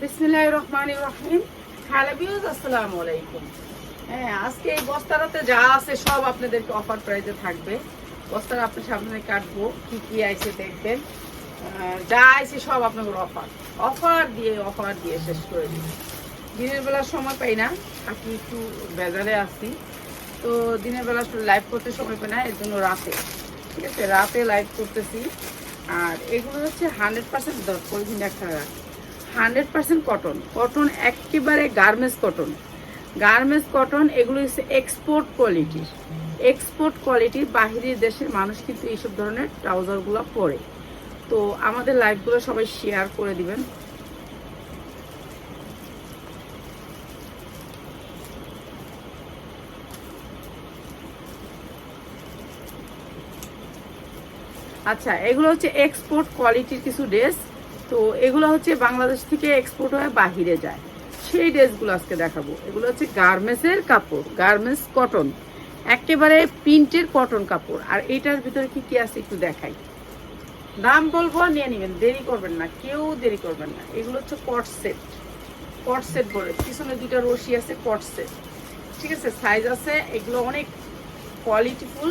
বিসমিল্লাহ রহমান রহিম হ্যালো বিউজ আসসালামু হ্যাঁ আজকে এই বস্তাটাতে যা আছে সব আপনাদেরকে অফার প্রাইজে থাকবে। বস্তাটা আপনার সামনে কাটবো, কি কি আইছে দেখবেন। যা আইছে সব আপনাদের অফার অফার দিয়ে অফার দিয়ে শেষ করে দিই। দিনের বেলা সময় পাই না আপনি একটু বেজারে আসি তো দিনের বেলা লাইভ করতে সময় পাই না, এর জন্য রাতে। ঠিক আছে, রাতে লাইভ করতেছি। আর এগুলো হচ্ছে হান্ড্রেড পার্সেন্ট পলিথিন একটা হান্ড্রেড পার্সেন্ট কটন। কটন একেবারে গার্মেন্টস কটন। গার্মেন্টস কটন এগুলো হচ্ছে এক্সপোর্ট কোয়ালিটির এক্সপোর্ট কোয়ালিটির বাহিরের দেশের মানুষ কিন্তু এইসব ধরনের ট্রাউজারগুলো পরে। তো আমাদের লাইভগুলো সবাই শেয়ার করে দিবেন। আচ্ছা এগুলো হচ্ছে এক্সপোর্ট কোয়ালিটির কিছু ড্রেস তো এগুলো হচ্ছে বাংলাদেশ থেকে এক্সপোর্ট হয়ে বাহিরে যায়। সেই ড্রেসগুলো আজকে দেখাবো। এগুলো হচ্ছে গার্মেন্টসের কাপড়, গার্মেন্টস কটন। একেবারে প্রিন্টের কটন কাপড়। আর এটার ভিতরে কি কি আছে একটু দেখাই। দাম বলব, নিয়ে নেবেন। দেরি করবেন না, কেউ দেরি করবেন না। এগুলো হচ্ছে কট সেট। কট সেট বলে। পিছনে দুইটা রশি আছে, কট সেট। ঠিক আছে সাইজ আছে, এগুলো অনেক কোয়ালিটিফুল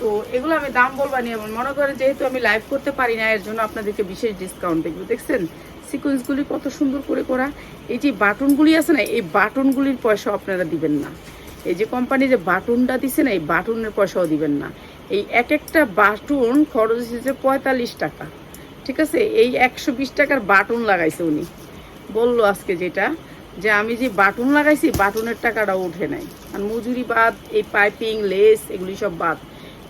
তো এগুলো আমি দাম বলবা নিয়ে মনে করে যেহেতু আমি লাইভ করতে পারি না, এর জন্য আপনাদেরকে বিশেষ ডিসকাউন্ট দেখব। দেখছেন? সিকোয়েন্সগুলি কত সুন্দর করে করা। এই যে বাটনগুলি আছে না, এই বাটনগুলির পয়সা আপনারা দিবেন না। এই যে কোম্পানি যে বাটনটা দিছে না, এই বাটনের পয়সাও দিবেন না। এই এক একটা বাটন খরচ হচ্ছে পঁয়তাল্লিশ টাকা। ঠিক আছে? এই একশো বিশ টাকার বাটন লাগাইছে উনি। বলল আজকে যেটা, যে আমি যে বাটন লাগাইছি, বাটনের টাকাটা উঠে নাই। আর মজুরি বাদ, এই পাইপিং লেস এগুলি সব বাদ।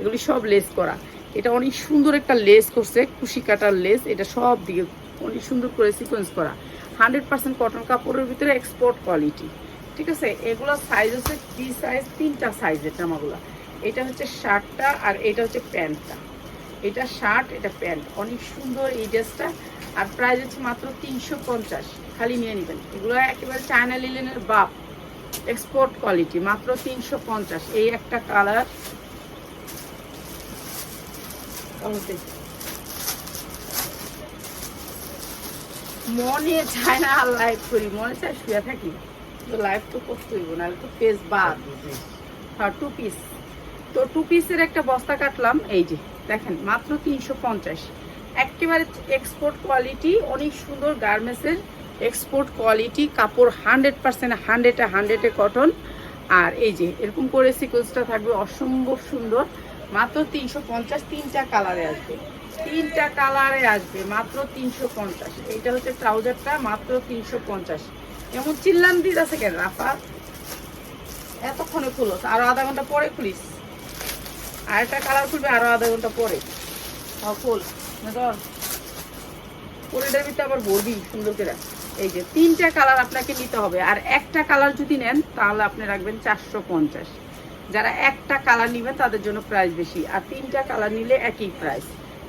এগুলি সব লেস করা। এটা অনেক সুন্দর একটা লেস করছে, কুশি কাটার লেস। এটা সব দিকে অনেক সুন্দর করে সিকোয়েন্স করা। হান্ড্রেড পার্সেন্ট কটন কাপড়ের ভিতরে এক্সপোর্ট কোয়ালিটি ঠিক আছে? এগুলো সাইজ হচ্ছে থ্রি সাইজ তিনটা সাইজের জামাগুলো। এটা হচ্ছে শার্টটা আর এটা হচ্ছে প্যান্টটা এটা শার্ট এটা প্যান্ট অনেক সুন্দর এই ড্রেসটা আর প্রাইস হচ্ছে মাত্র তিনশো পঞ্চাশ। খালি নিয়ে নেবেন। এগুলো একেবারে চায়না লিলেনের বাপ। এক্সপোর্ট কোয়ালিটি মাত্র তিনশো পঞ্চাশ। এই একটা কালার মনে চায় না, আর লাইভ করি। মনে চায় শুয়ে থাকি। তো লাইভ তো করতে হইব না তো পেজ বাদ। হ্যাঁ টু পিস তো টু পিসের একটা বস্তা কাটলাম, এই যে, দেখেন, মাত্র তিনশো পঞ্চাশ। একেবারে এক্সপোর্ট কোয়ালিটি অনেক সুন্দর গার্মেন্টসের এক্সপোর্ট কোয়ালিটি কাপড় হান্ড্রেড পার্সেন্ট হান্ড্রেডে হান্ড্রেডে কটন আর এই যে, এরকম করে সিকোয়েন্সটা থাকবে, অসম্ভব সুন্দর। মাত্র তিনশো পঞ্চাশ তিনটা কালারে আসবে। তিনটা কালারে আসবে, মাত্র তিনশো পঞ্চাশ। এইটা হচ্ছে ট্রাউজারটা, মাত্র তিনশো পঞ্চাশ। এমন চিল্লান দিতে আছে কেন, রাফা? এতক্ষণে খুলোস আরও আধা ঘণ্টা পরে খুলিস। আর একটা কালার খুলবে আরও আধা ঘণ্টা পরে। ধর। পরেটার ভিতরে আবার ভরবি, সুন্দর করে। এই যে তিনটা কালার আপনাকে নিতে হবে। আর একটা কালার যদি নেন, তাহলে আপনি রাখবেন চারশো পঞ্চাশ। যারা একটা কালার নিবে, তাদের জন্য প্রাইস বেশি। আর তিনটা কালার নিলে একই প্রাইস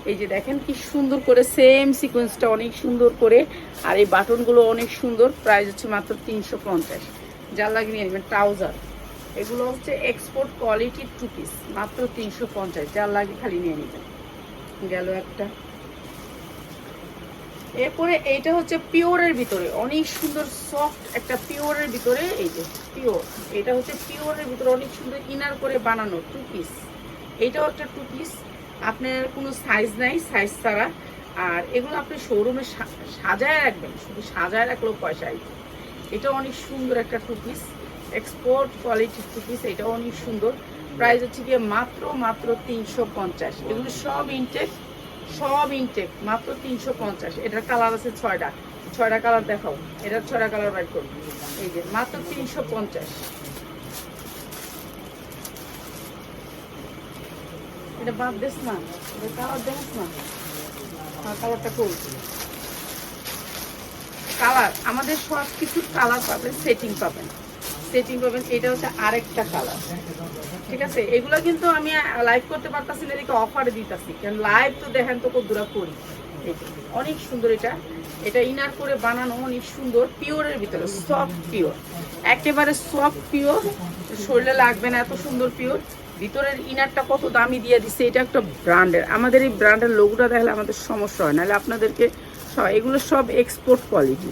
এই যে দেখেন কি সুন্দর করে সেম সিকোয়েন্সটা অনেক সুন্দর করে, আর এই বাটনগুলো অনেক সুন্দর। প্রাইস হচ্ছে মাত্র তিনশো পঞ্চাশ। যার লাগে নিয়ে নেবেন ট্রাউজার এগুলো হচ্ছে এক্সপোর্ট কোয়ালিটির টু পিস মাত্র তিনশো পঞ্চাশ। যার লাগে খালি নিয়ে নেবেন। গেল একটা। এরপরে এইটা হচ্ছে পিওরের ভিতরে। অনেক সুন্দর সফট একটা পিওরের ভিতরে এই যে পিওর এটা হচ্ছে পিওরের ভিতরে অনেক সুন্দর ইনার করে বানানো টু পিস এইটাও একটা টু পিস আপনার কোনো সাইজ নাই সাইজ ছাড়া। আর এগুলো আপনি শোরুমে সাজায় রাখবেন, শুধু সাজায় রাখলেও পয়সা আসবে এটা অনেক সুন্দর একটা টু পিস এক্সপোর্ট কোয়ালিটির টু পিস এটা অনেক সুন্দর। প্রাইস হচ্ছে গিয়ে মাত্র মাত্র তিনশো পঞ্চাশ। এগুলো সব ইনটেক সব ইনটেক মাত্র তিনশো পঞ্চাশ। এটার কালার আছে ছয়টা। ছয়টা কালার দেখাও। এটার ছয়টা কালার বাইর করব এই যে, মাত্র তিনশো পঞ্চাশ। এটা বাদ দিস না। এটা কালার দেখ না। কালারটা কোল কালার আমাদের সব কিছু কালার পাবেন সেটিং পাবেন। সেটিং পাবেন এটা হচ্ছে আরেকটা কালার ঠিক আছে? এগুলো কিন্তু আমি লাইভ করতে পারতাছি না, এদিকে অফারে দিতাছি। কারণ লাইভ তো দেখেন তো কদ্দুরা করি অনেক সুন্দর এটা। এটা ইনার করে বানানো অনেক সুন্দর পিওরের ভিতরে সফট পিওর একেবারে সফট পিওর শরীরে লাগবে না, এত সুন্দর পিওর ভিতরের ইনারটা কত দামি দিয়ে দিচ্ছে এটা একটা ব্র্যান্ডের। আমাদের এই ব্র্যান্ডের লোগোটা দেখলে আমাদের সমস্যা হয়, নাহলে আপনাদেরকে এগুলো সব এক্সপোর্ট কোয়ালিটি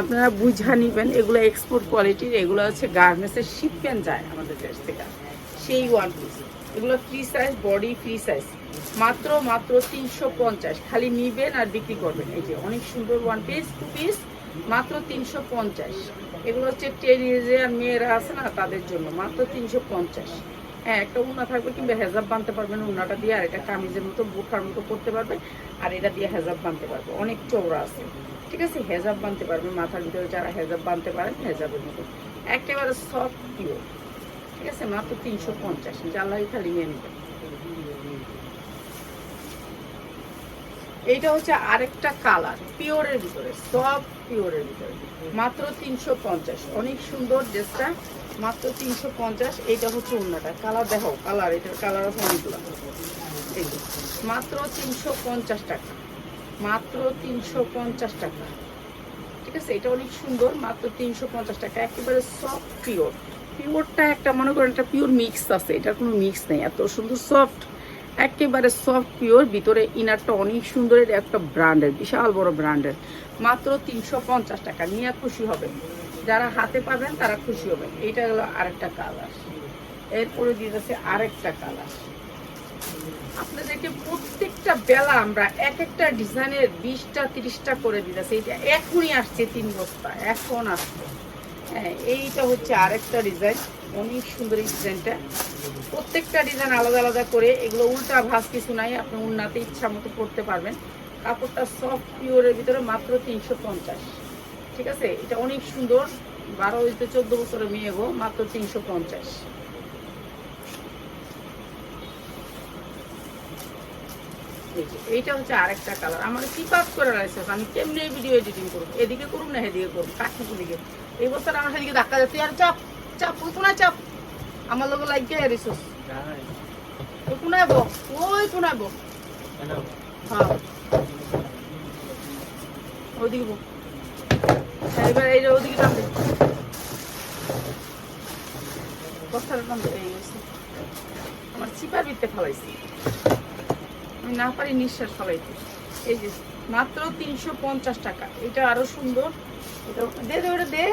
আপনারা বুঝা নিবেন, এগুলো এক্সপোর্ট কোয়ালিটির এগুলো হচ্ছে গার্মেন্টসের শিপ শিপমেন্ট যায় আমাদের দেশ থেকে। সেই ওয়ান পিস এগুলো free size body free size মাত্র মাত্র তিনশো পঞ্চাশ। খালি নিবেন আর বিক্রি করবেন। এই যে, অনেক সুন্দর ওয়ান পিস টু পিস মাত্র তিনশো পঞ্চাশ। এগুলো হচ্ছে টেনিজিয়ার মেয়েরা আছে না, তাদের জন্য মাত্র তিনশো পঞ্চাশ। হ্যাঁ একটা উন্না থাকবে কিংবা হেজাব বানতে পারবেন, উন্নাটা দিয়ে আর এটা কামিজের মতো বুখার মতো করতে পারবে আর এটা দিয়ে হেজাব বানতে পারবে। অনেক চৌড়া আছে। ঠিক আছে, হেজাব বানতে পারবে, মাথার ভিতরে যারা হেজাব বানতে পারেন, হেজাবের মতো। একেবারে সফট পিওর ঠিক আছে, মাত্র তিনশো পঞ্চাশ জ্বালাই খালি নিয়ে নেবেন। এইটা হচ্ছে আরেকটা কালার পিওরের ভিতরে সব পিওরের ভিতরে। মাত্র তিনশো পঞ্চাশ, অনেক সুন্দর ড্রেসটা, মাত্র তিনশো পঞ্চাশ, এইটা হচ্ছে অন্যটা কালার দেখো কালার এটার কালার আছে অনেকগুলো মাত্র তিনশো পঞ্চাশ টাকা। মাত্র তিনশো পঞ্চাশ টাকা। ঠিক আছে? এটা অনেক সুন্দর, মাত্র তিনশো পঞ্চাশ টাকা। একেবারে সফট পিওর পিওরটা একটা, মনে করেন একটা পিওর মিক্স আছে। এটার কোনো মিক্স নেই। এত সুন্দর সফট একেবারে সফট পিওর ভিতরে ইনারটা অনেক সুন্দর। এটা একটা ব্র্যান্ডের বিশাল বড় ব্র্যান্ডের মাত্র তিনশো পঞ্চাশ টাকা। নিয়ে খুশি হবেন। যারা হাতে পাবেন, তারা খুশি হবেন। এইটা হলো আরেকটা কালার এরপরে দিয়ে যাচ্ছে আরেকটা কালার আপনাদেরকে প্রত্যেকটা বেলা আমরা এক একটা ডিজাইনের বিশটা, তিরিশটা করে দিতেছি এটা এখনই আসছে তিন বস্তা, এখন আসছে। হ্যাঁ এইটা হচ্ছে আরেকটা ডিজাইন, অনেক সুন্দর ডিজাইনটা। প্রত্যেকটা ডিজাইন আলাদা আলাদা করে, এগুলো উল্টা ভাস কিছু নাই, আপনি উন্নাতে ইচ্ছা মতো করতে পারবেন। কাপড়টা সফট পিওরের ভিতরে মাত্র তিনশো পঞ্চাশ। ঠিক আছে? এটা অনেক সুন্দর, বারো হইতে চোদ্দ বছরের মেয়ে গো, মাত্র তিনশো পঞ্চাশ। এই যে, এইটা হচ্ছে আরেকটা কালার আমার কি কাজ করে রয়েছে আমি কেমনি ভিডিও এডিটিং করব? এদিকে করুন না এদিকে করুন কাকি দিকে এই বছর আমার সেদিকে ধাক্কা যাচ্ছে। আর চাপ চাপ ওই কোনায় চাপ? আমার লোক ওই কোনায় বো? ওই কোনায় বো? হ্যাঁ। ওইদিকে বো। হ্যাঁ, এবার এই ওদিকে টান দে বস্তাটা টান এই। আমার চিপার ভিতরে ফেলাইছি। আমি না পারি নিঃশ্বাস ফলাইতে। এই যে, মাত্র তিনশো পঞ্চাশ টাকা। এটা আরও সুন্দর। দে দে, ওটা দে।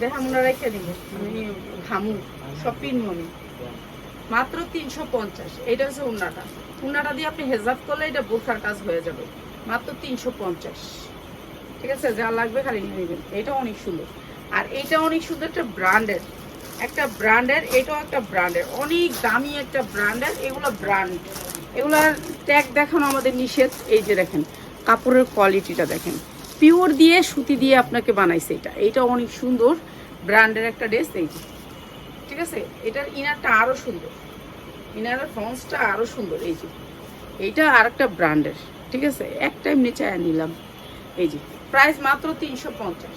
দেখা মনে রেখে দিব। আমি ঘামু পিনবো আমি মাত্র তিনশো পঞ্চাশ। এটা হচ্ছে উন্নাটা। উন্নাটা দিয়ে আপনি হেজাব করলে এটা বোরখার কাজ হয়ে যাবে। মাত্র তিনশো পঞ্চাশ। ঠিক আছে? যা লাগবে খালি নিয়ে নেবেন। এটা অনেক সুন্দর। আর এটা অনেক সুন্দর একটা ব্র্যান্ডের। একটা ব্র্যান্ডের, এটাও একটা ব্র্যান্ডের। অনেক দামি একটা ব্র্যান্ডের, এগুলো ব্র্যান্ড এগুলার ট্যাগ দেখানো আমাদের নিষেধ। এই যে দেখেন, কাপড়ের কোয়ালিটিটা দেখেন। পিওর দিয়ে সুতি দিয়ে আপনাকে বানাইছে এটা। এটা অনেক সুন্দর ব্র্যান্ডের একটা ড্রেস এই যে। ঠিক আছে? এটার ইনারটা আরও সুন্দর। ইনারের ফ্রন্সটা আরও সুন্দর। এই যে। এইটা আর একটা ব্র্যান্ডের। ঠিক আছে? একটা এমনি চায়া নিলাম। এই যে। প্রাইস মাত্র তিনশো পঞ্চাশ।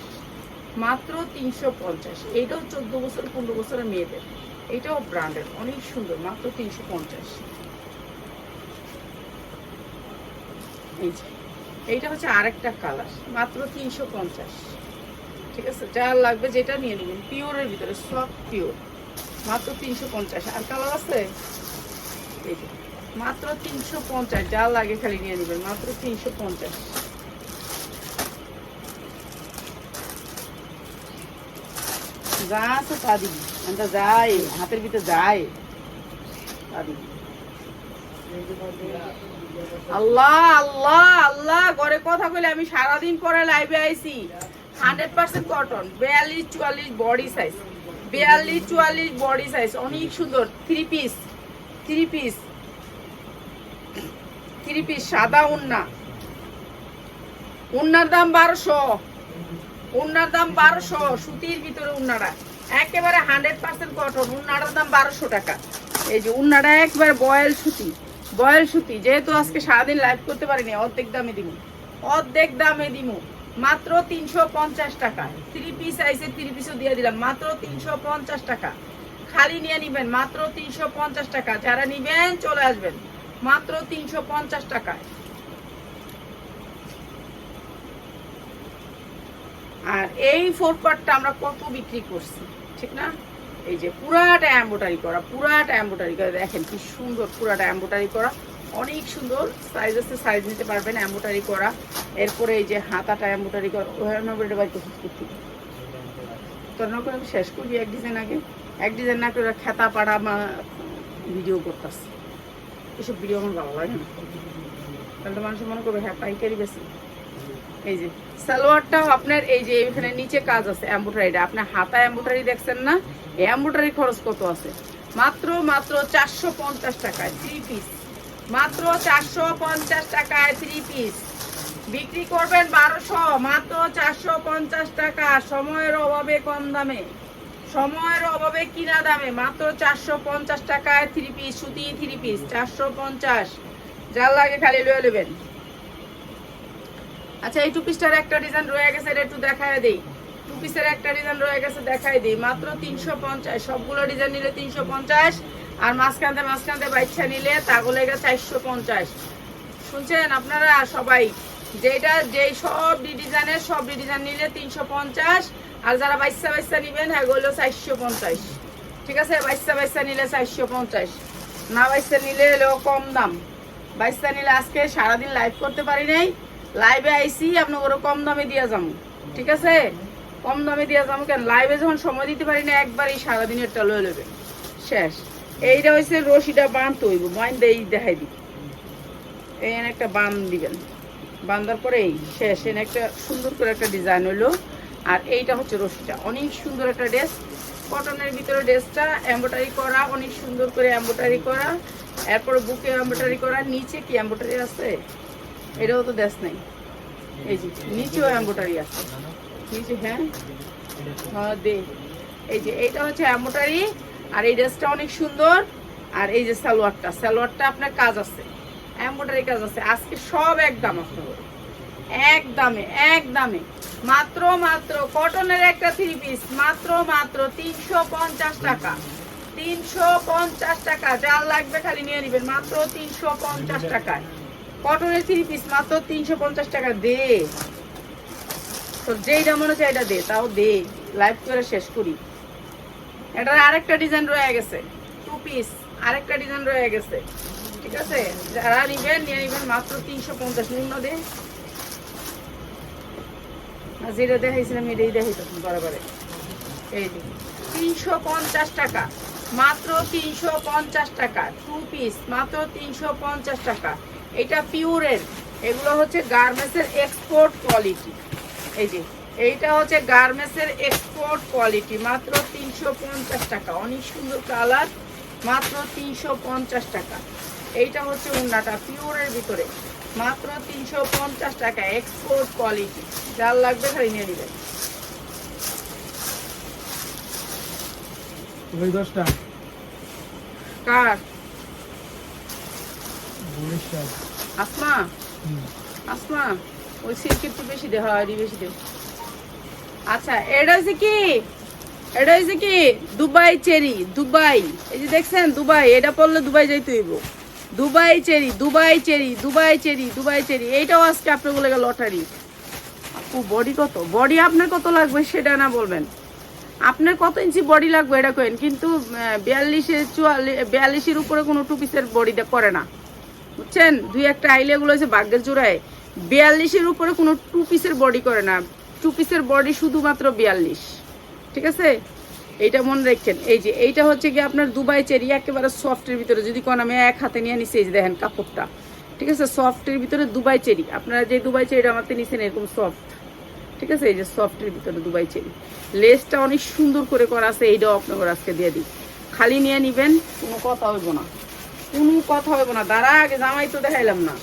মাত্র তিনশো পঞ্চাশ। এইটাও চোদ্দ বছর, পনেরো বছরের মেয়েদের। এইটাও ব্র্যান্ডের অনেক সুন্দর, মাত্র তিনশো পঞ্চাশ। এইটা হচ্ছে আরেকটা কালার মাত্র তিনশো পঞ্চাশ। ঠিক আছে, যা লাগবে যেটা নিয়ে নেবেন পিওরের ভিতরে সব পিওর মাত্র তিনশো পঞ্চাশ। আর কালার আছে? এই মাত্র তিনশো পঞ্চাশ, যা লাগে খালি নিয়ে নেবেন, মাত্র তিনশো পঞ্চাশ। যা তা দিবি আমরা যাই হাতের ভিতরে যাই তা দিবি আল্লাহ আল্লাহ আল্লাহ, ঘরে কথা কইলে আমি সারাদিন পরে লাইভে আইছি। হান্ড্রেড পার্সেন্ট কটন বিয়াল্লিশ চুয়াল্লিশ বডি সাইজ বিয়াল্লিশ চুয়াল্লিশ বডি সাইজ অনেক সুন্দর। Three piece three piece three piece সাদা উন্না। উন্নার দাম বারোশো। উন্নার দাম বারোশো, সুতির ভিতরে উন্নাটা একেবারে হান্ড্রেড পার্সেন্ট কটন উন্নাটার দাম বারোশো টাকা। এই যে উন্নাটা একবার বয়েল সুতি বয়েল সুতি, যেহেতু আজকে সারাদিন লাইভ করতে পারিনি, অর্ধেক দামে দিব অর্ধেক দামে দিব মাত্র তিনশো পঞ্চাশ টাকা। থ্রি পিস আইসে থ্রি পিসও দিয়ে দিলাম। মাত্র তিনশো পঞ্চাশ টাকা। খালি নিয়ে নিবেন, মাত্র তিনশো পঞ্চাশ টাকা। যারা নিবেন, চলে আসবেন। মাত্র তিনশো পঞ্চাশ টাকায়। আর এই ফোর পার্টটা আমরা কত বিক্রি করছি, ঠিক না? এই যে পুরাটা এম্বোটারি করা, পুরাটা এম্বোটারি করা, দেখেন কি সুন্দর পুরাটা এম্বোটারি করা। অনেক সুন্দর সাইজ আছে সাইজ নিতে পারবেন এম্বোটারি করা। এরপরে এই যে হাতাটা এম্বোটারি করা ওখানে বাড়ি কোথায় করতে তোর না করে আমি শেষ করবি এক ডিজাইন আগে। এক ডিজাইন না করে খেতা পাড়া মা ভিডিও করতেছে। এসব ভিডিও আমার ভালো লাগে না। তাহলে তো মানুষ মনে করবে হ্যাঁ পাইকারি বেশি। এই যে, সালোয়ারটাও আপনার এই যে এখানে নিচে কাজ আছে এম্বোটারিটা আপনার হাতা এম্বোটারি দেখছেন না? এই এম্বোটারি খরচ কত আছে? মাত্র মাত্র চারশো পঞ্চাশ টাকায় থ্রি পিস মাত্র চারশো পঞ্চাশ টাকায় থ্রি পিস বিক্রি করবেন বারোশো, মাত্র চারশো পঞ্চাশ টাকা। সময়ের অভাবে কম দামে। সময়ের অভাবে কিনা দামে। মাত্র চারশো পঞ্চাশ টাকায় থ্রি পিস সুতি থ্রি পিস চারশো পঞ্চাশ। যার লাগে খালি লয়ে নেবেন। আচ্ছা এই টু পিসটার একটা ডিজাইন রয়ে গেছে, এটা একটু দেখায় দেই। টু পিসের একটা ডিজাইন রয়ে গেছে দেখাই দিই। মাত্র তিনশো পঞ্চাশ, সবগুলো ডিজাইন নিলে তিনশো পঞ্চাশ, আর মাঝখানতে মাঝখানতে বাচ্চা নিলে তাগুলো গেছে চারশো পঞ্চাশ। শুনছেন আপনারা সবাই? যেটা, যেই সব ডিজাইনের সব ডিজাইন নিলে তিনশো পঞ্চাশ, আর যারা বাইসা বাইসা নিবেন হ্যাঁ হলো চারশো পঞ্চাশ। ঠিক আছে? বাইসা বাইসা নিলে চারশো পঞ্চাশ। না বাইসা নিলে হলো কম দাম। বাইসা নিলে আজকে সারাদিন লাইভ করতে পারি নাই। লাইভে আইসি আপনার কম দামে দিয়ে যাব ঠিক আছে? কম দামে দিয়ে যাব কেন? লাইভে যখন সময় দিতে পারি না, একবারই সারাদিনেরটা লয়ে নেবে শেষ। এইটা হচ্ছে রশিটা বান তৈব বান এই দেখাই দিই। এই একটা বান দিবেন। বান্দার পরে এই শেষ। এনে একটা সুন্দর করে একটা ডিজাইন হলো আর এইটা হচ্ছে রশিটা। অনেক সুন্দর একটা ড্রেস কটনের ভিতরে ড্রেসটা এম্ব্রয়ডারি করা, অনেক সুন্দর করে এম্ব্রয়ডারি করা। এরপরে বুকে এম্ব্রয়ডারি করা, নিচে কি এম্ব্রয়ডারি আছে? এটাও তো দেশ নাই। এই যে নিচেও এম্ব্রয়ডারি আছে। নিচে হ্যাঁ? হ্যাঁ দে। এই যে এইটা হচ্ছে এম্ব্রয়ডারি আর এই ড্রেসটা অনেক সুন্দর। আর এই যে সালোয়ারটা সালোয়ারটা আপনার কাজ আছে। এম্ব্রয়ডারি কাজ আছে। আজকে সব এক দাম আপনার এক দামে এক দামে। মাত্র মাত্র কটনের একটা থ্রি পিস মাত্র মাত্র তিনশো পঞ্চাশ টাকা। তিনশো পঞ্চাশ টাকা। যার লাগবে খালি নিয়ে নেবেন। মাত্র তিনশো পঞ্চাশ টাকায়। কটনের থ্রি পিস মাত্র তিনশো পঞ্চাশ টাকা দে। তো যেইটা মনে হচ্ছে এটা দে, তাও দে। লাইভ করে শেষ করি। এটার আরেকটা ডিজাইন রয়ে গেছে। টু পিস আরেকটা ডিজাইন রয়ে গেছে। ঠিক আছে? যারা নিবেন, নিয়ে নিবেন মাত্র তিনশো পঞ্চাশ। নিম্ন দে। যেটা দেখাইছিলাম, এটাই দেখাইতাম বরাবরে। এই তিনশো পঞ্চাশ টাকা। মাত্র তিনশো পঞ্চাশ টাকা। টু পিস মাত্র তিনশো পঞ্চাশ টাকা। এটা পিওরের এগুলো হচ্ছে গার্মেন্টসের এক্সপোর্ট কোয়ালিটি এই যে এইটা হচ্ছে গার্মেন্টসের এক্সপোর্ট কোয়ালিটি মাত্র তিনশো পঞ্চাশ টাকা। অনেক সুন্দর কালার মাত্র তিনশো পঞ্চাশ টাকা। এইটা হচ্ছে উন্নাটা পিওরের ভিতরে। মাত্র তিনশো পঞ্চাশ টাকা এক্সপোর্ট কোয়ালিটি যার লাগবে খালি নিয়ে নেবেন। কার? আসমা? আসমা ওই সিল্ক একটু বেশি দে হয় বেশি দে। আচ্ছা এটা হচ্ছে কি? এটা হচ্ছে কি? Dubai cherry Dubai. এই যে দেখছেন দুবাই এটা পড়লে দুবাই যাইতে হইব। Dubai cherry Dubai cherry Dubai cherry Dubai cherry এইটাও আজকে আপনার বলে গেল লটারি আপু বডি কত? বডি আপনার কত লাগবে সেটা না বলবেন। আপনার কত ইঞ্চি বডি লাগবে এটা কেন কিন্তু বিয়াল্লিশে চুয়াল্লিশ বিয়াল্লিশের উপরে কোনো টু পিসের বডিটা করে না। বুঝছেন? দুই একটা আইলেগুলো হচ্ছে ভাগ্যের জোড়ায় বিয়াল্লিশের উপরে কোনো টু পিসের বডি করে না। টু পিসের বডি শুধুমাত্র বিয়াল্লিশ। ঠিক আছে? এইটা মনে রাখছেন এই যে, এইটা হচ্ছে কি আপনার দুবাই চেরি একেবারে সফটের ভিতরে। যদি কোন আমি এক হাতে নিয়ে নিছি, এই যে দেখেন কাপড়টা। ঠিক আছে? সফটের ভিতরে দুবাই চেরি। আপনারা যে দুবাই চেরিটা আমাকে নিছেন, এরকম সফট ঠিক আছে? এই যে সফটের ভিতরে দুবাই চেরি। লেসটা অনেক সুন্দর করে করা আছে। এইটাও আপনাকে আজকে দিয়ে দিই। খালি নিয়ে নিবেন, কোনো কথা হইব না। কোনো কথা হবে না। দাঁড়া আগে জামাই তো দেখাইলাম না।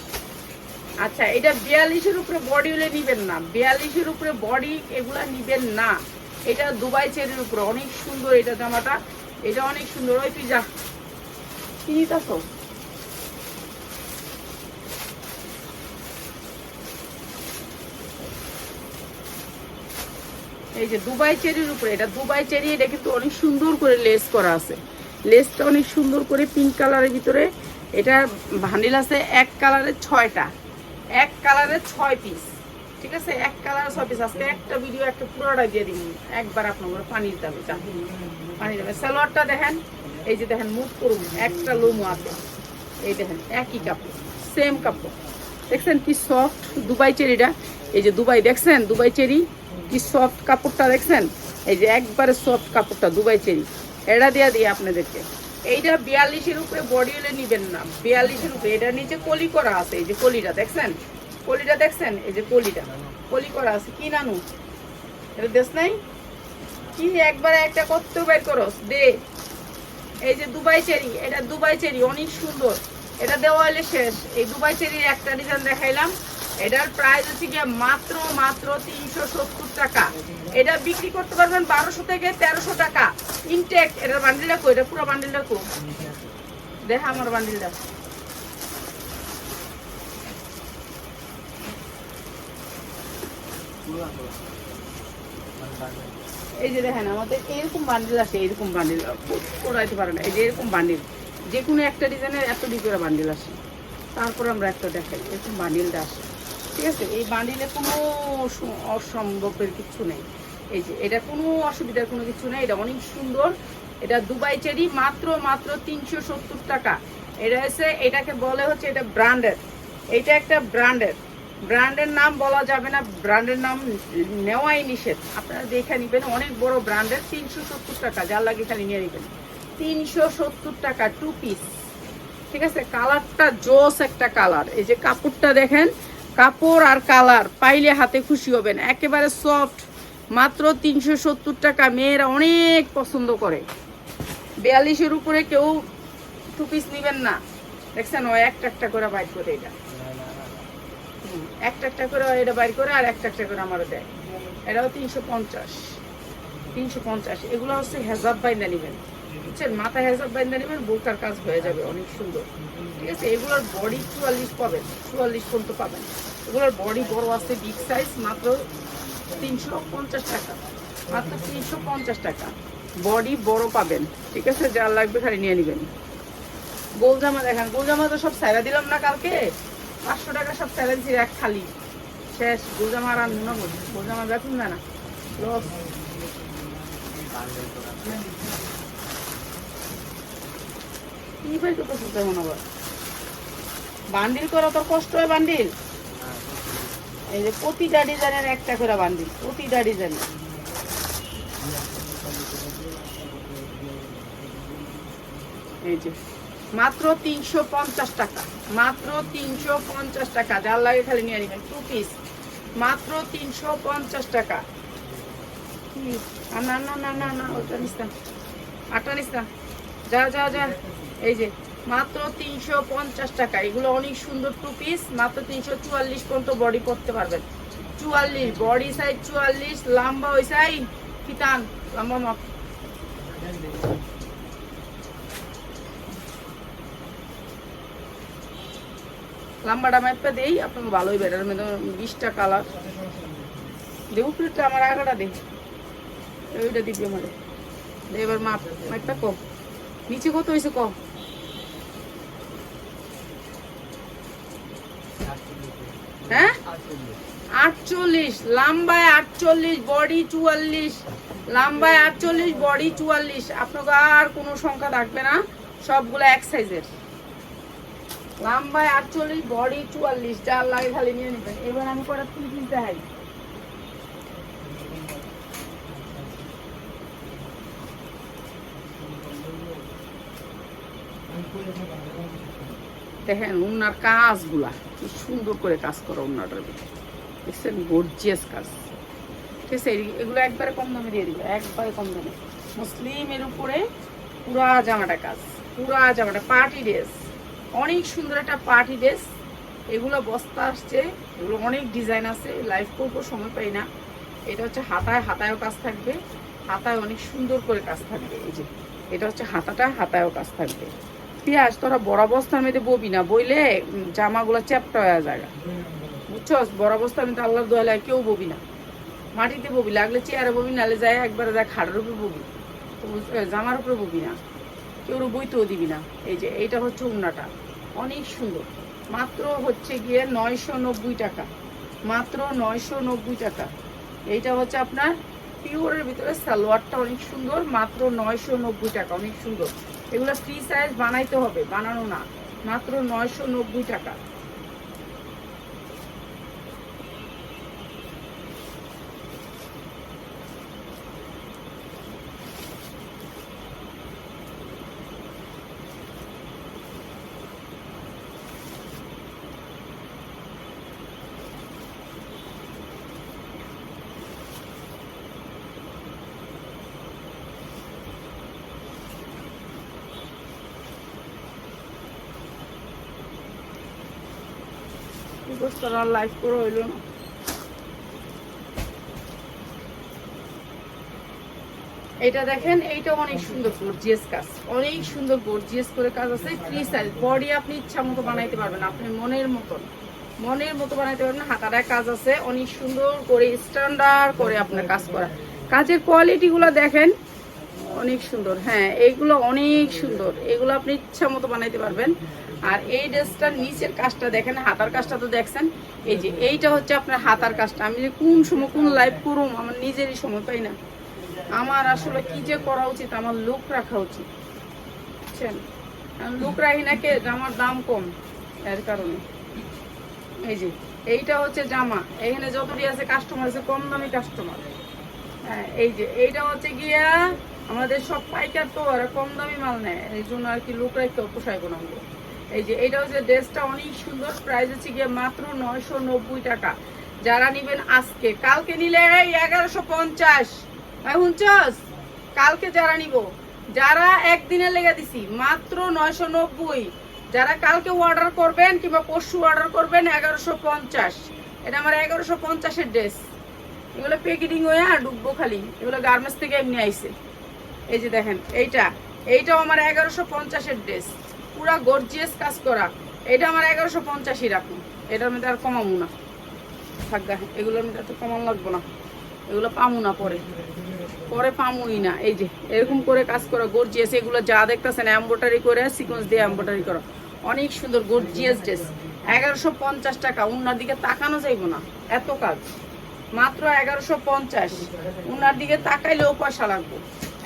আচ্ছা এটা বিয়াল্লিশের উপরে বডি হলে নিবেন না। বিয়াল্লিশের উপরে বডি এগুলা নিবেন না। এটা দুবাই চেরির উপরে। অনেক সুন্দর এটা জামাটা। এটা অনেক সুন্দর। ওই পিজা। তো এই যে দুবাই চেরির উপরে এটা দুবাই চেরি এটা কিন্তু অনেক সুন্দর করে লেস করা আছে। লেসটা অনেক সুন্দর করে পিঙ্ক কালারের ভিতরে। এটা ভান্ডিল আছে, এক কালারের ছয়টা। এক কালারের ছয় পিস ঠিক আছে? এক কালার ছয় পিস আজকে একটা ভিডিও একটা পুরোটা দিয়ে দিন একবার আপনার পানি দিতে হবে চা পানি দেবে সালোয়ারটা দেখেন, এই যে দেখেন, মুখ করুন একটা লোমো আছে। এই দেখেন, একই কাপড় সেম কাপড়। দেখছেন কি সফট দুবাই চেরিটা। এই যে দুবাই, দেখছেন? দুবাই চেরি, কি সফট কাপড়টা দেখছেন? এই যে একবারে সফট কাপড়টা, দুবাই চেরি। এটা দিয়া দিই আপনাদেরকে। এইটা বিয়াল্লিশের উপরে বডি হলে নিবেন না। বিয়াল্লিশের উপরে। এটার নিচে কলি করা আছে, এই যে কলিটা, দেখছেন? কলিটা দেখছেন? এই যে কলিটা। কলি করা আছে। কি নানু? এটা দেশ নাই? কি একবার একটা কত বের করস দে। এই যে দুবাই চেরি, এটা দুবাই চেরি, অনেক সুন্দর। এটা দেওয়া হলে শেষ। এই দুবাই চেরির একটা ডিজাইন দেখাইলাম। এটার প্রাইস হচ্ছে গিয়ে মাত্র মাত্র তিনশো সত্তর টাকা। এটা বিক্রি করতে পারবেন বারোশো থেকে তেরোশো টাকা। ইনটেক এটার বান্ডিলটা কো এটা পুরো বান্ডিলটা কো দেখা আমার বান্ডিলটা এই যে দেখেন, আমাদের এরকম বান্ডিল আছে, এরকম বান্ডিল করাইতে পারে না। এই যে এরকম বান্ডিল যে কোনো একটা ডিজাইনের এত করে বান্ডিল আসে। তারপর আমরা একটা দেখাই, এরকম বান্ডিলটা আসে। ঠিক আছে? এই বান্ডিলে কোনো অসম্ভবের কিছু নেই। এই যে, এটা কোনো অসুবিধার কোনো কিছু নেই, এটা অনেক সুন্দর। এটা দুবাই চেরি, মাত্র মাত্র তিনশো সত্তর টাকা। এটা এসে এটাকে বলে হচ্ছে এটা ব্র্যান্ডের এটা একটা ব্র্যান্ডের ব্র্যান্ডের নাম বলা যাবে না, ব্র্যান্ডের নাম নেওয়াই নিষেধ। আপনারা দেখে নেবেন, অনেক বড় ব্র্যান্ডের, তিনশো সত্তর টাকা, যার লাগে খালি নিয়ে নেবেন। তিনশো সত্তর টাকা টু পিস ঠিক আছে? কালারটা জোস একটা কালার। এই যে কাপড়টা দেখেন, কাপড় আর কালার, পাইলে হাতে খুশি হবেন। একেবারে সফট মাত্র তিনশো সত্তর টাকা। মেয়েরা অনেক পছন্দ করে। বিয়াল্লিশের উপরে কেউ টু পিস নিবেন না। দেখছেন, ও একটা একটা করে বাইর করে এটা। একটা একটা করে এটা বাইর করে আর একটা একটা করে আমারও দেয়। এটাও তিনশো পঞ্চাশ। তিনশো পঞ্চাশ। এগুলো হচ্ছে হেজাব বাইন্দা নেবেন। বুঝছেন? মাথায় হেজাব বাইন্দা নেবেন, বোরকার কাজ হয়ে যাবে। অনেক সুন্দর। ঠিক আছে? এগুলোর বডি চুয়াল্লিশ পাবেন। চুয়াল্লিশ পর্যন্ত পাবেন। এগুলোর বডি বড় আছে বিগ সাইজ মাত্র তিনশো পঞ্চাশ টাকা। মাত্র তিনশো পঞ্চাশ টাকা। বডি বড় পাবেন। ঠিক আছে? যার লাগবে খালি নিয়ে নেবেন। গোলজামা দেখেন, গোলজামা তো সব সাইরা দিলাম না কালকে। পাঁচশো টাকা সব সাইরা দিচ্ছি এক খালি শেষ, গোলজামা আর না বলি গোলজামা দেখুন না। কি পাই তো তেমন আবার? বান্ডিল করা তোর কষ্ট হয় বান্ডিল? এই যে প্রতিটা ডিজাইনের একটা করে বান্ডিল প্রতিটা ডিজাইনের এই যে, মাত্র তিনশো পঞ্চাশ টাকা, মাত্র তিনশো পঞ্চাশ টাকা, যার লাগে খালি নিয়ে নেবেন টু পিস মাত্র তিনশো পঞ্চাশ টাকা। না না না না না, ওটা নিস না, আটটা নিস যা যা যা, এই যে মাত্র তিনশো পঞ্চাশ টাকা। এগুলো অনেক সুন্দর টু পিস মাত্র তিনশো চুয়াল্লিশ পর্যন্ত বডি করতে পারবেন। চুয়াল্লিশ বডি সাইজ চুয়াল্লিশ, লম্বা ওই সাইজ কিতান লম্বা মাপ। লম্বাটা মাপটা দেই, আপনাকে ভালোই বেটার মধ্যে বিশটা কালার দেবু প্লেটটা আমার আগাটা দে ওইটা দিবি আমার। এবার মাপ, মাপটা কম। নিচে কত হয়েছে কম? হ্যাঁ? আটচল্লিশ, লাম্বায় আটচল্লিশ, বডি চুয়াল্লিশ, লাম্বায় আটচল্লিশ, বডি চুয়াল্লিশ। আপনাকে আর কোনো সংখ্যা থাকবে না, সবগুলো এক সাইজের। লাম্বায় আটচল্লিশ, বডি চুয়াল্লিশ, যার লাগে খালি নিয়ে নেবেন। এবার আমি কটা তুই কিনতে দেখাই দেখেন উনার কাজগুলা, কি সুন্দর করে কাজ করো উনাটার ভিতরে। দেখছেন গর্জিয়াস কাজ। ঠিক আছে এগুলো একবারে কম দামে দিয়ে দিবে, একবারে কম দামে। মুসলিমের উপরে পুরা জামাটা কাজ, পুরা জামাটা পার্টি ড্রেস অনেক সুন্দর একটা পার্টি ড্রেস এগুলো বস্তা আসছে, এগুলো অনেক ডিজাইন আছে লাইভ করব, সময় পাই না। এটা হচ্ছে হাতায় হাতায়ও কাজ থাকবে, হাতায় অনেক সুন্দর করে কাজ থাকবে, এই যে। এটা হচ্ছে হাতাটা, হাতায়ও কাজ থাকবে। পিয়াস তোরা বড় বস্তার মধ্যে ববি না, বইলে জামাগুলো চ্যাপটা হয়ে যায় বুঝছস? বড় বস্তার মধ্যে আল্লাহর দোয়ালে কেউ ববি না। মাটিতে ববি, লাগলে চেয়ারে ববি নালে যায় একবারে যায় খাড়ের উপরে ববি। জামার উপরে ববি না। কেউ বইতেও দিবি না। এই যে, এইটা হচ্ছে উন্নাটা। অনেক সুন্দর। মাত্র হচ্ছে গিয়ে নয়শো নব্বই টাকা। মাত্র নয়শো নব্বই টাকা। এইটা হচ্ছে আপনার পিওরের ভিতরে সালোয়ারটা অনেক সুন্দর। মাত্র নয়শো নব্বই টাকা, অনেক সুন্দর। এগুলো ফ্রি সাইজ বানাইতে হবে বানানো না। মাত্র নয়শো নব্বই টাকা। করছ লাইভ করে হইল না। এটা দেখেন, এইটা অনেক সুন্দর গর্জিয়াস কাজ। অনেক সুন্দর গর্জিয়াস করে কাজ আছে ফ্রি সাইজ বডি আপনি ইচ্ছা মতো বানাইতে পারবেন, আপনি মনের মতন। মনের মতো বানাইতে পারবেন কাজ আছে, অনেক সুন্দর করে স্ট্যান্ডার্ড করে আপনার কাজ করা। কাজের কোয়ালিটি গুলো দেখেন, অনেক সুন্দর। হ্যাঁ এইগুলো অনেক সুন্দর। এগুলো আপনি ইচ্ছা মতো বানাইতে পারবেন। আর এই ড্রেসটার নিচের কাজটা দেখেন, হাতার কাজটা তো দেখছেন। এই যে এইটা হচ্ছে আপনার হাতার কাজটা। আমি যে কোন সময় কোন লাইভ করুম, আমার নিজেরই সময় পাই না? আমার আসলে কি যে করা উচিত, আমার লুক রাখা উচিত। বুঝছেন? লুক রাখি না কে, জামার দাম কম, এর কারণে। এই যে, এইটা হচ্ছে জামা। এখানে যতটি আছে কাস্টমার আছে, কম দামি কাস্টমার হ্যাঁ এই যে, এইটা হচ্ছে গিয়া আমাদের সব পাইকার তো আর কম দামি মাল নেয়। এই জন্য আর কি লোক রাখতে পোষায় কোনো আমাকে। এই যে এটা হচ্ছে ড্রেসটা অনেক সুন্দর প্রাইস হচ্ছে গিয়ে মাত্র নয়শো নব্বই টাকা। যারা নিবেন আজকে, কালকে নিলে এই এগারোশো পঞ্চাশ। শুনছস? কালকে যারা নিব, যারা একদিনে লেগে দিছি, মাত্র নয়শো নব্বই। যারা কালকে অর্ডার করবেন কিংবা পরশু অর্ডার করবেন, এগারোশো পঞ্চাশ। এটা আমার এগারোশো পঞ্চাশের ড্রেস এগুলো প্যাকেটিং হয়ে আর ডুববো খালি। এগুলো গার্মেন্টস থেকে এমনি আইছে। এই যে দেখেন, এইটা, এইটাও আমার এগারোশো পঞ্চাশের ড্রেস পুরা গর্জিয়াস কাজ করা। এটা আমার এগারোশো পঞ্চাশই রাখুন। এটার মধ্যে আর কমাবো না। থাকগা এগুলোর মধ্যে তো কমান লাগবো না। এগুলো পামু না পরে। পরে পামুই না। এই যে, এরকম করে কাজ করা গর্জিয়াস এগুলো যা দেখতেছেন এম্বোটারি করে সিকোয়েন্স দিয়ে এম্বোটারি করা। অনেক সুন্দর গর্জিয়াস ড্রেস এগারোশো পঞ্চাশ টাকা, উনার দিকে তাকানো যাইব না। এত কাজ। মাত্র এগারোশো পঞ্চাশ। উনার দিকে তাকাইলেও পয়সা লাগবে।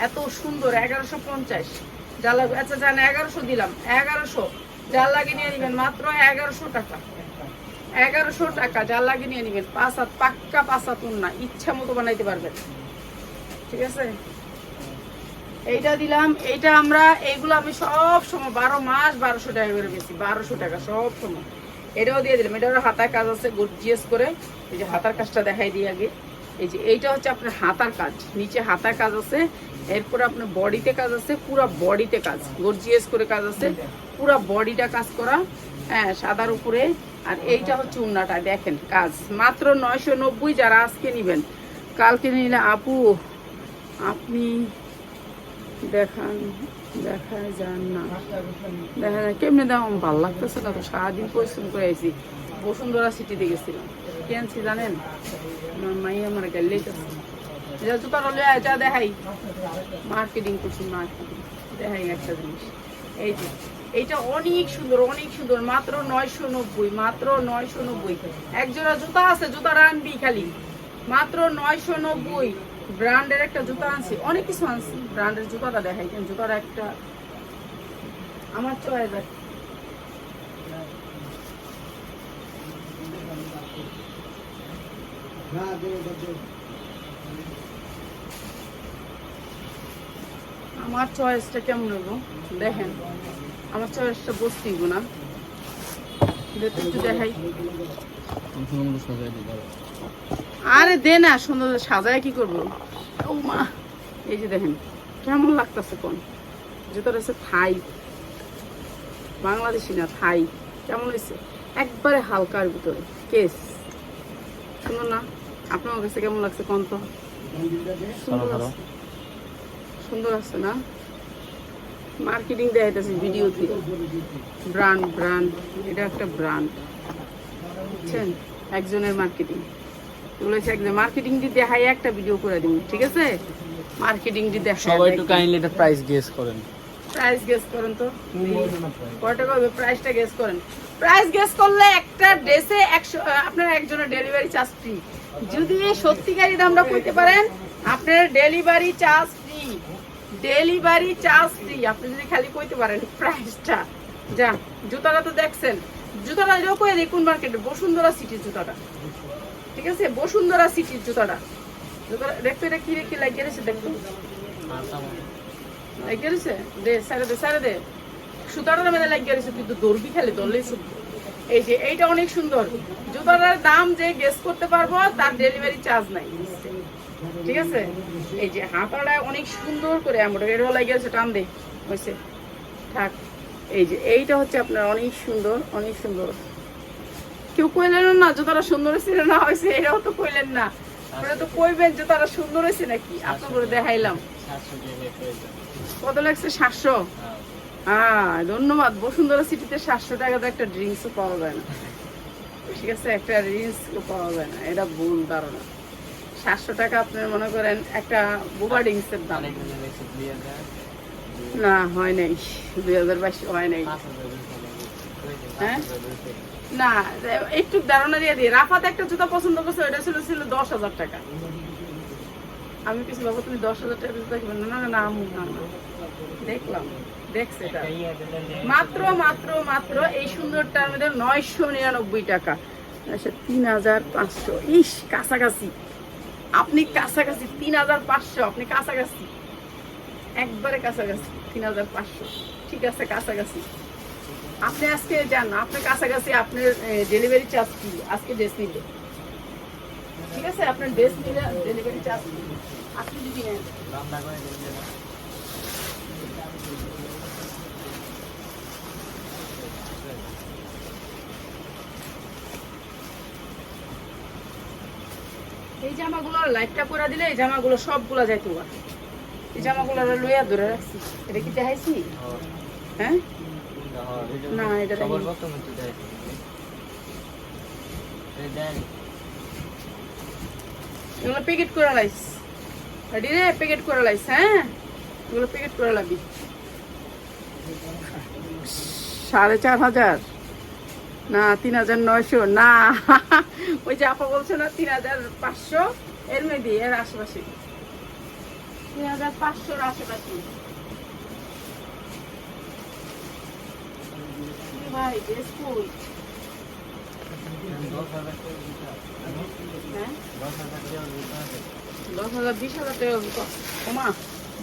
এত সুন্দর, এগারোশো পঞ্চাশ। লাগবে। আচ্ছা জান, এগারোশো দিলাম। এগারোশো। নিয়ে নেবেন মাত্র এগারোশো টাকা। এগারোশো টাকা নিয়ে নেবেন। পাঁচ হাত, পাক্কা পাঁচ হাত উন্না ইচ্ছা মতো বানাইতে পারবেন। ঠিক আছে? এইটা দিলাম। এইটা আমরা, এইগুলো আমি সব সময়, বারো মাস বারোশো টাকা করে বেশি বারোশো টাকা সব সময়। এটাও দিয়ে দিলাম। এটা হাতার কাজ আছে, গর্জিয়াস করে। এই যে হাতার কাজটা দেখাই দিই আগে। এই যে এইটা হচ্ছে আপনার হাতার কাজ। নিচে হাতার কাজ আছে। এরপরে আপনার বডিতে কাজ আছে, পুরো বডিতে কাজ, গর্জিয়াস করে কাজ আছে, পুরো বডিটা কাজ করা হ্যাঁ সাদার উপরে। আর এইটা হচ্ছে উন্নাটা, দেখেন, কাজ। মাত্র নয়শো নব্বই যারা আজকে নেবেন, কালকে নিলে আপু, আপনি দেখান, দেখায় যান না। দেখা যায়, কেমনি দাম ভালো লাগতেছে না তো, সারাদিন পরিশ্রম করে আইছি। বসুন্ধরা সিটিতে গেছিলাম। কেনছি জানেন? আমার মাই আমার গেলেই জুতা রলে এটা দেখাই। মার্কেটিং করছি মার্কেটিং দেখাই একটা জিনিস। এই যে, এইটা অনেক সুন্দর অনেক সুন্দর। মাত্র নয়শো নব্বই, মাত্র নয়শো নব্বই। একজোড়া জুতা আছে জুতাটা আনবি খালি। মাত্র নয়শো নব্বই। ব্র্যান্ডের একটা জুতা আনছি। অনেক কিছু আনছি। ব্র্যান্ডের জুতাটা দেখাই কেন? জুতার একটা আমার চয়েস কি। আমার চয়েসটা কেমন হইব? দেখেন, আমার চয়েসটা বসতেইব না। একটু দেখাই। আরে দে না, সুন্দর সাজায় কি করব? ও মা, এই যে দেখেন, কেমন লাগতেছে কোন? জুতোর হচ্ছে থাই। বাংলাদেশি না, থাই। কেমন হয়েছে একবারে হালকার ভিতরে, কেস। সুন্দর না? আপনার কাছে কেমন লাগছে কোন তো? সুন্দর আছে। না? মার্কেটিং দেখাইতেছে ভিডিও দিয়ে ব্র্যান্ড ব্র্যান্ড এটা একটা ব্র্যান্ড বুঝছেন? একজনের মার্কেটিং এগুলো হচ্ছে একজন মার্কেটিং দিয়ে দেখাই একটা ভিডিও করে দিন ঠিক আছে? মার্কেটিং দিয়ে দেখাই সবাই একটু কাইন্ডলি এটা প্রাইস গেস করেন। প্রাইস গেস করেন তো? কয় টাকা হবে প্রাইসটা গেস করেন। প্রাইস গেস করলে একটা ড্রেসে একশো আপনার একজনের ডেলিভারি চার্জ ফ্রি যদি সত্যিকারী দামটা কইতে পারেন আপনার delivery charge free delivery charge free আপনি যদি খালি কইতে পারেন প্রাইসটা যা, জুতাটা তো দেখছেন। জুতাটা এরকম কই দেখুন মার্কেটে বসুন্ধরা সিটির জুতাটা। ঠিক আছে? বসুন্ধরা সিটির জুতাটা। জুতাটা দেখতো এটা কি কি লাগিয়ে রয়েছে দেখতো? লাগিয়ে রয়েছে দে সারে দে সারে দে। সুতাটার মধ্যে লাগিয়ে রয়েছে কিন্তু দৌড়বি খেলে দৌড়লেই শুনব এই যে, এইটা অনেক সুন্দর। জুতাটার দাম যে গেস করতে পারব, তার ডেলিভারি চার্জ নাই। ঠিক আছে? এই যে হাতাটা অনেক সুন্দর করে এমব্রয়ডারি এটাও লাগিয়ে আছে টান দে হয়েছে। থাক এই যে এইটা হচ্ছে আপনার অনেক সুন্দর অনেক সুন্দর। কেউ কইলেন না জুতাটা সুন্দর হয়েছে না হয়েছে এটাও তো কইলেন না। ওটা তো কইবেন জুতাটা সুন্দর হয়েছে নাকি? আপনার দেখাইলাম। কত লাগছে? সাতশো? হ্যাঁ। ধন্যবাদ। বসুন্ধরা সিটিতে সাতশো টাকাতে একটা ড্রিঙ্কসও পাওয়া যায় না। ঠিক আছে? একটা ড্রিঙ্কস পাওয়া যায় না। এটা ভুল ধারণা। সাতশো টাকা আপনার মনে করেন একটা বুবা ড্রিঙ্কসের দাম। না, হয় নাই। দুই হাজার বাইশ হয় নাই। হ্যাঁ? না, একটু ধারণা দিয়ে দিই। রাফাত একটা জুতা পছন্দ করছে ওটা ছিল ছিল দশ হাজার টাকা। আমি কিছু ভাবো, তুমি দশ হাজার টাকা জুতা কিনবে? না না না দেখলাম। দেখছে মাত্র মাত্র মাত্র এই সুন্দরটার মধ্যে নয়শো নিরানব্বই টাকা। আচ্ছা তিন হাজার পাঁচশো। ইস, কাছাকাছি। আপনি কাছাকাছি তিন হাজার পাঁচশো, আপনি কাছাকাছি। একবারে কাছাকাছি, তিন হাজার পাঁচশো। ঠিক আছে, কাছাকাছি। আপনি আজকে যান আপনার কাছাকাছি, আপনার ডেলিভারি চার্জ কি? আজকে ড্রেস নিলে। ঠিক আছে, আপনার ড্রেস নিলে ডেলিভারি চার্জ আপনি যদি এই জামাগুলো লাইটটা করে দিলে এই জামাগুলো সবগুলো যাইতো এই জামাগুলো লইয়া ধরে রাখছি। এটা কি দেখাইছি? হ্যাঁ? না, এটা। এগুলো প্যাকেট করে লাইস। রেডি রে? প্যাকেট করে লাইস হ্যাঁ? এগুলো প্যাকেট করে লাগবি সাড়ে চার হাজার। না, তিন হাজার নয়শো, না। ওই যে আপা বলছে না, তিন হাজার পাঁচশো, এর মেয়েদি, এর আশেপাশে। তিন হাজার পাঁচশোর আশেপাশে। হ্যাঁ? দশ হাজার বিশ হাজার টাকা ওমা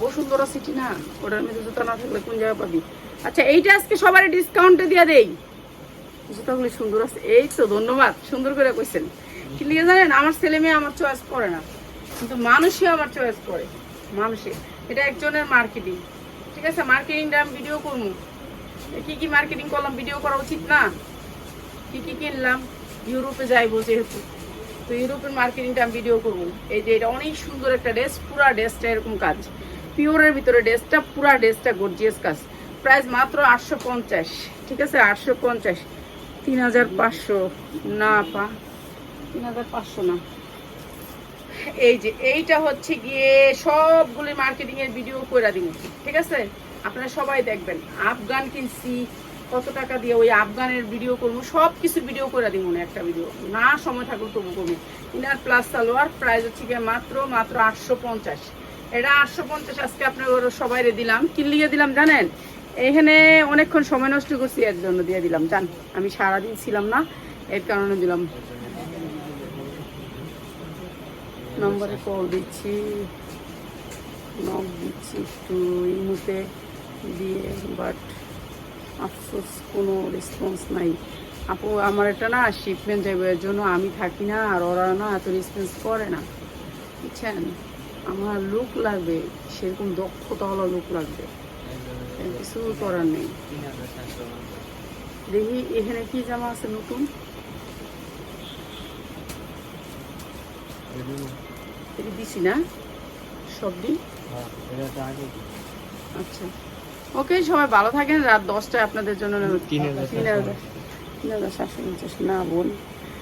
বসুন্ধরা সিটি না? ওটার মধ্যে জুতো না থাকলে কোন জায়গায় পাবি? আচ্ছা এইটা আজকে সবারই ডিসকাউন্টে দিয়ে দেই। জুতাগুলি সুন্দর আছে। এই তো, ধন্যবাদ। সুন্দর করে কইছেন। কি লিখে জানেন, আমার ছেলে মেয়ে আমার চয়েস করে না। কিন্তু মানুষই আমার চয়েস করে। মানুষে এটা একজনের মার্কেটিং ঠিক আছে মার্কেটিংটা আমি ভিডিও করব। কি কি মার্কেটিং করলাম ভিডিও করা উচিত না? কি কি কিনলাম? ইউরোপে যাইবো যেহেতু। তো ইউরোপের মার্কেটিংটা আমি ভিডিও করব। এই যে এটা অনেক সুন্দর একটা ড্রেস পুরা ড্রেসটা এরকম কাজ। পিওরের ভিতরে ড্রেসটা পুরা ড্রেসটা গর্জিয়াস কাজ। প্রাইস মাত্র আটশো পঞ্চাশ। ঠিক আছে, আটশো পঞ্চাশ। তিন হাজার পাঁচশো। না, পা, তিন হাজার পাঁচশো না। এই যে, এইটা হচ্ছে গিয়ে সবগুলি মার্কেটিং এর ভিডিও করে দিব ঠিক আছে? আপনারা সবাই দেখবেন, আফগান কিনছি, কত টাকা দিয়ে ওই আফগানের ভিডিও করব সব কিছু ভিডিও করে দিব না একটা ভিডিও। না সময় থাকুক তবু কমে ইনার প্লাস সালোয়ার, প্রাইস হচ্ছে গিয়ে মাত্র মাত্র আটশো পঞ্চাশ। এটা আটশো পঞ্চাশ আজকে আপনার সবাই দিলাম। কিনলিয়ে দিলাম, জানেন? এখানে অনেকক্ষণ সময় নষ্ট করছি, এর জন্য দিয়ে দিলাম। জান, আমি সারাদিন ছিলাম না, এর কারণে দিলাম। নম্বরে কল দিচ্ছি। নক দিচ্ছি একটু এই মুহূর্তে দিয়ে বাট আফসোস, কোনো রেসপন্স নাই। আপু, আমার এটা না শিপমেন্ট যাবে এর জন্য আমি থাকি না, আর ওরা না এত রেসপন্স করে না। বুঝছেন? আমার লোক লাগবে, সেরকম দক্ষতা হলো লোক লাগবে। কিছু করার নেই। দেখি এখানে কি জামা আছে নতুন? দিছি না? সব দিন? আচ্ছা। ওকে সবাই ভালো থাকেন। রাত দশটায় আপনাদের জন্য তিন হাজার সাতশো পঞ্চাশ। না বোন।